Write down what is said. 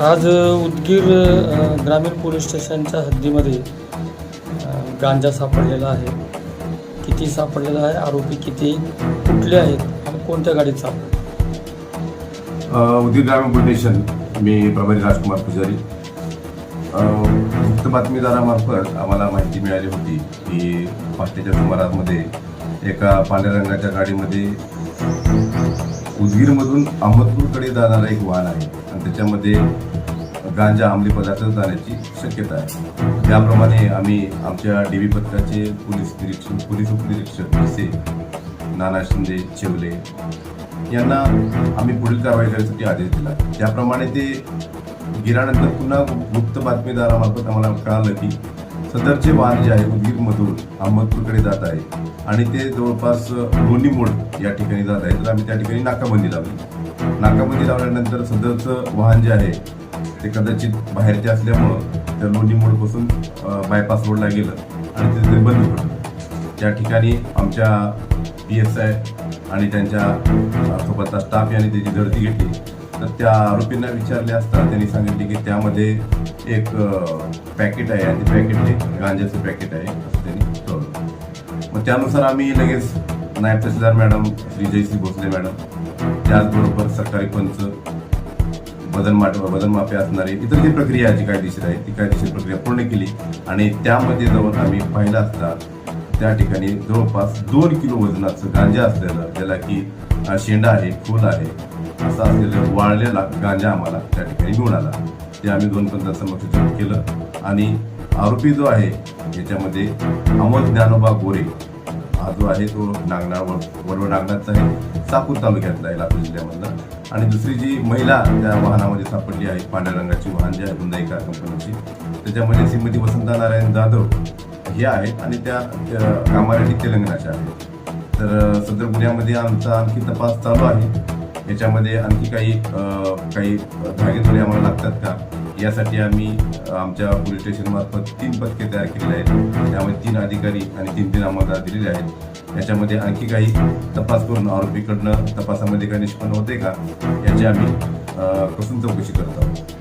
आज उदगीर ग्रामीण पोलीस स्टेशनच्या हद्दीमध्ये गांजा सापडलेला आहे. किती सापडलेला आहे? आरोपी किती? कुठले आहेत? आणि कोणत्या गाडीत सापडले? उदगीर ग्रामीण पोलीस स्टेशन मी प्रभारी राजकुमार पुजारी. वृत्त बातमीदारामार्फत आम्हाला माहिती मिळाली होती की पहाटेच्या सुमारामध्ये एका पांढऱ्या रंगाच्या गाडीमध्ये उदगीरमधून अहमदपूरकडे जाणारा एक वाहन आहे. आणि त्याच्यामध्ये गांजा अंमली पदार्थ जाण्याची शक्यता आहे. त्याप्रमाणे आम्ही आमच्या डी व्ही पथकाचे पोलीस निरीक्षक पोलीस उपनिरीक्षक से नाना शिंदे चेवले यांना आम्ही पुढील कारवाई करण्यासाठी आदेश दिला. त्याप्रमाणे ते गेल्यानंतर पुन्हा गुप्त बातमीदारामार्फत आम्हाला कळालं की सदरचे वाहन जे आहे उदगीरमधून अहमदपूरकडे जात आहे. आणि ते जवळपास लोणी मोड या ठिकाणी जात आहे. तर आम्ही त्या ठिकाणी नाकाबंदी लावली. नाकाबंदी लावल्यानंतर सदरचं वाहन जे आहे ते कदाचित बाहेरचे असल्यामुळं त्या लोणी मोडपासून बायपास रोडला गेलं. आणि ते बंद पडलं. त्या ठिकाणी आमच्या पी एस आय आणि त्यांच्या अ, सोबतचा स्टाफ यांनी त्याची झडती घेतली. तर त्या आरोपींना विचारले असता त्यांनी सांगितले की त्यामध्ये एक पॅकेट आहे आणि ते पॅकेट हे गांजाचं पॅकेट आहे असं त्यांनी कळवलं. मग त्यानुसार आम्ही लगेच नायब तहसीलदार मॅडम श्री जयश्री भोसले मॅडम त्याचबरोबर सरकारी पंच वजन माट बदल माफी असणारी इतर जी प्रक्रिया जी कायदेशीर आहे ती कायदेशीर प्रक्रिया पूर्ण केली. आणि त्यामध्ये जाऊन आम्ही पाहिलं असता त्या ठिकाणी जवळपास दोन किलो वजनाचं गांजा असलेलं त्याला की शेंडा आहे फूल आहे असा असलेला वाळलेला गांजा आम्हाला त्या ठिकाणी मिळून आला. ते आम्ही दोन पंचांसमक्ष समक्ष केलं आणि आरोपी जो आहे याच्यामध्ये अमोल ज्ञानोबा गोरे हा जो आहे तो नागनाळ वडवळ नागनाथचा आहे सापूर तालुक्यातला आहे लातूर जिल्ह्यामधला. आणि दुसरी जी महिला त्या वाहनामध्ये सापडली आहे पांढऱ्या रंगाची वाहन जी आहे हुंदाई कार कंपनीची त्याच्यामध्ये श्रीमती वसंता नारायण जाधव हे आहेत आणि त्या त्या कामासाठी तेलंगणाच्या आहेत. तर सदर गुन्ह्यामध्ये आमचा आणखी तपास चालू आहे. याच्यामध्ये आणखी काही काही धागे थोडे आम्हाला लागतात का? यासाठी आम्ही आमच्या पोलीस स्टेशनमार्फत तीन पथके तयार केलेले आहेत. त्यामध्ये तीन अधिकारी आणि तीन तीन आम्हाला दिलेले आहेत. याच्यामध्ये आणखी काही तपास करून आरोपीकडनं तपासामध्ये काही निष्पन्न होते का? याची आम्ही कसून चौकशी करत आहोत.